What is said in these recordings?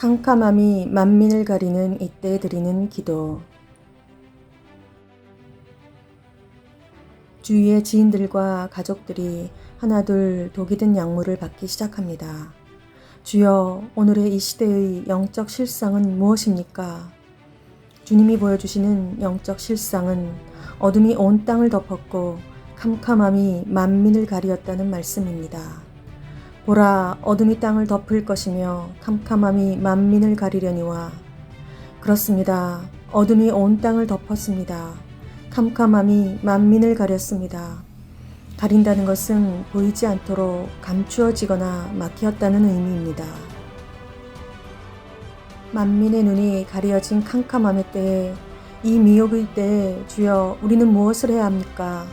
캄캄함이 만민을 가리는 이때 드리는 기도. 주위의 지인들과 가족들이 하나둘 독이 든 약물을 받기 시작합니다. 주여, 오늘의 이 시대의 영적 실상은 무엇입니까? 주님이 보여주시는 영적 실상은 어둠이 온 땅을 덮었고 캄캄함이 만민을 가리었다는 말씀입니다. 보라, 어둠이 땅을 덮을 것이며 캄캄함이 만민을 가리려니와 그렇습니다. 어둠이 온 땅을 덮었습니다. 캄캄함이 만민을 가렸습니다. 가린다는 것은 보이지 않도록 감추어지거나 막혔다는 의미입니다. 만민의 눈이 가려진 캄캄함의 때에 이 미혹의 때에 주여 우리는 무엇을 해야 합니까?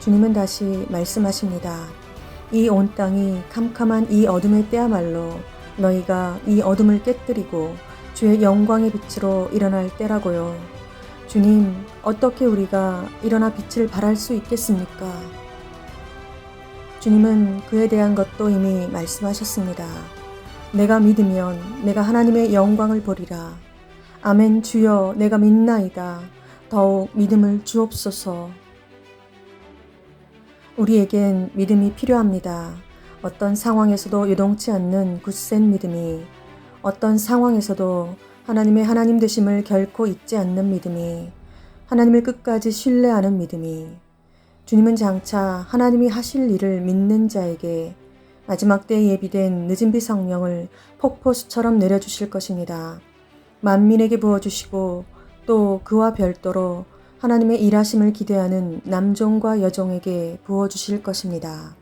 주님은 다시 말씀하십니다. 이 온 땅이 캄캄한 이 어둠의 때야말로 너희가 이 어둠을 깨뜨리고 주의 영광의 빛으로 일어날 때라고요. 주님, 어떻게 우리가 일어나 빛을 발할 수 있겠습니까? 주님은 그에 대한 것도 이미 말씀하셨습니다. 내가 믿으면 내가 하나님의 영광을 보리라. 아멘 주여 내가 믿나이다. 더욱 믿음을 주옵소서. 우리에겐 믿음이 필요합니다. 어떤 상황에서도 요동치 않는 굳센 믿음이 어떤 상황에서도 하나님의 하나님 되심을 결코 잊지 않는 믿음이 하나님을 끝까지 신뢰하는 믿음이 주님은 장차 하나님이 하실 일을 믿는 자에게 마지막 때에 예비된 늦은 비 성령을 폭포수처럼 내려주실 것입니다. 만민에게 부어주시고 또 그와 별도로 하나님의 일하심을 기대하는 남종과 여종에게 부어주실 것입니다.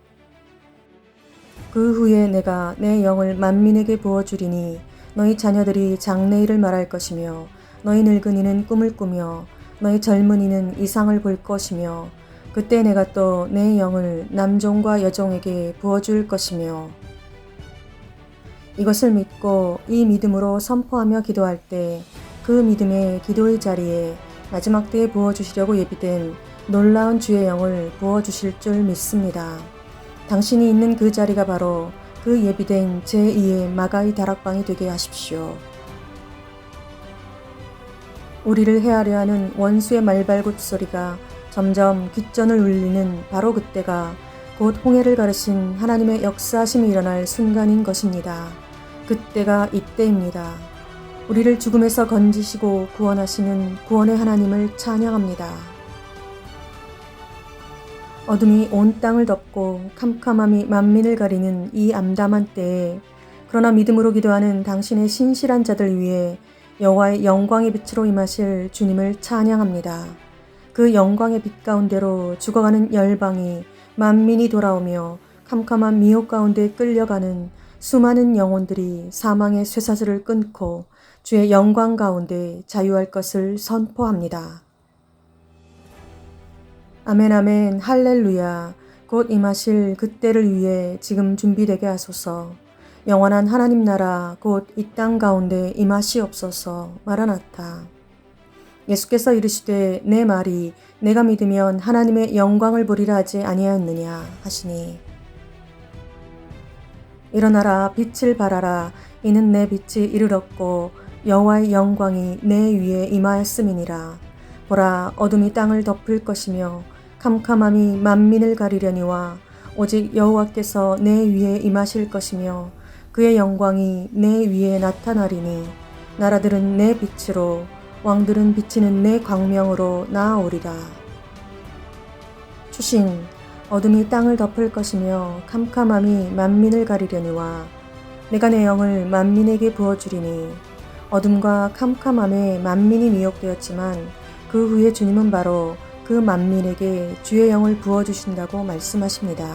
그 후에 내가 내 영을 만민에게 부어주리니 너희 자녀들이 장래일을 말할 것이며 너희 늙은이는 꿈을 꾸며 너희 젊은이는 이상을 볼 것이며 그때 내가 또 내 영을 남종과 여종에게 부어줄 것이며 이것을 믿고 이 믿음으로 선포하며 기도할 때 그 믿음의 기도의 자리에 마지막 때에 부어주시려고 예비된 놀라운 주의 영을 부어주실 줄 믿습니다. 당신이 있는 그 자리가 바로 그 예비된 제2의 마가의 다락방이 되게 하십시오. 우리를 헤아려 하는 원수의 말발굽 소리가 점점 귓전을 울리는 바로 그때가 곧 홍해를 가르신 하나님의 역사심이 일어날 순간인 것입니다. 그때가 이때입니다. 우리를 죽음에서 건지시고 구원하시는 구원의 하나님을 찬양합니다. 어둠이 온 땅을 덮고 캄캄함이 만민을 가리는 이 암담한 때에 그러나 믿음으로 기도하는 당신의 신실한 자들 위해 여호와의 영광의 빛으로 임하실 주님을 찬양합니다. 그 영광의 빛 가운데로 죽어가는 열방이 만민이 돌아오며 캄캄한 미혹 가운데 끌려가는 수많은 영혼들이 사망의 쇠사슬을 끊고 주의 영광 가운데 자유할 것을 선포합니다. 아멘 아멘. 할렐루야. 곧 임하실 그때를 위해 지금 준비되게 하소서. 영원한 하나님 나라 곧 이 땅 가운데 임하시옵소서. 마라나타. 예수께서 이르시되 내 말이 내가 믿으면 하나님의 영광을 보리라 하지 아니하였느냐 하시니. 일어나라 빛을 발하라. 이는 내 빛이 이르렀고 여호와의 영광이 내 위에 임하였음이니라 보라 어둠이 땅을 덮을 것이며 캄캄함이 만민을 가리려니와 오직 여호와께서 내 위에 임하실 것이며 그의 영광이 내 위에 나타나리니 나라들은 내 빛으로 왕들은 비치는 내 광명으로 나아오리라. 추신 어둠이 땅을 덮을 것이며 캄캄함이 만민을 가리려니와 내가 내 영을 만민에게 부어주리니 어둠과 캄캄함에 만민이 미혹되었지만 그 후에 주님은 바로 그 만민에게 주의 영을 부어주신다고 말씀하십니다.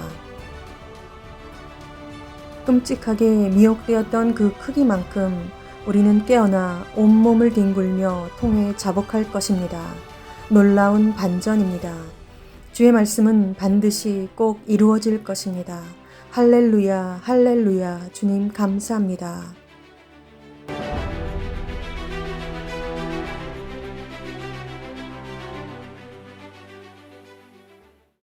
끔찍하게 미혹되었던 그 크기만큼 우리는 깨어나 온몸을 뒹굴며 통해 자복할 것입니다. 놀라운 반전입니다. 주의 말씀은 반드시 꼭 이루어질 것입니다. 할렐루야, 할렐루야, 주님 감사합니다.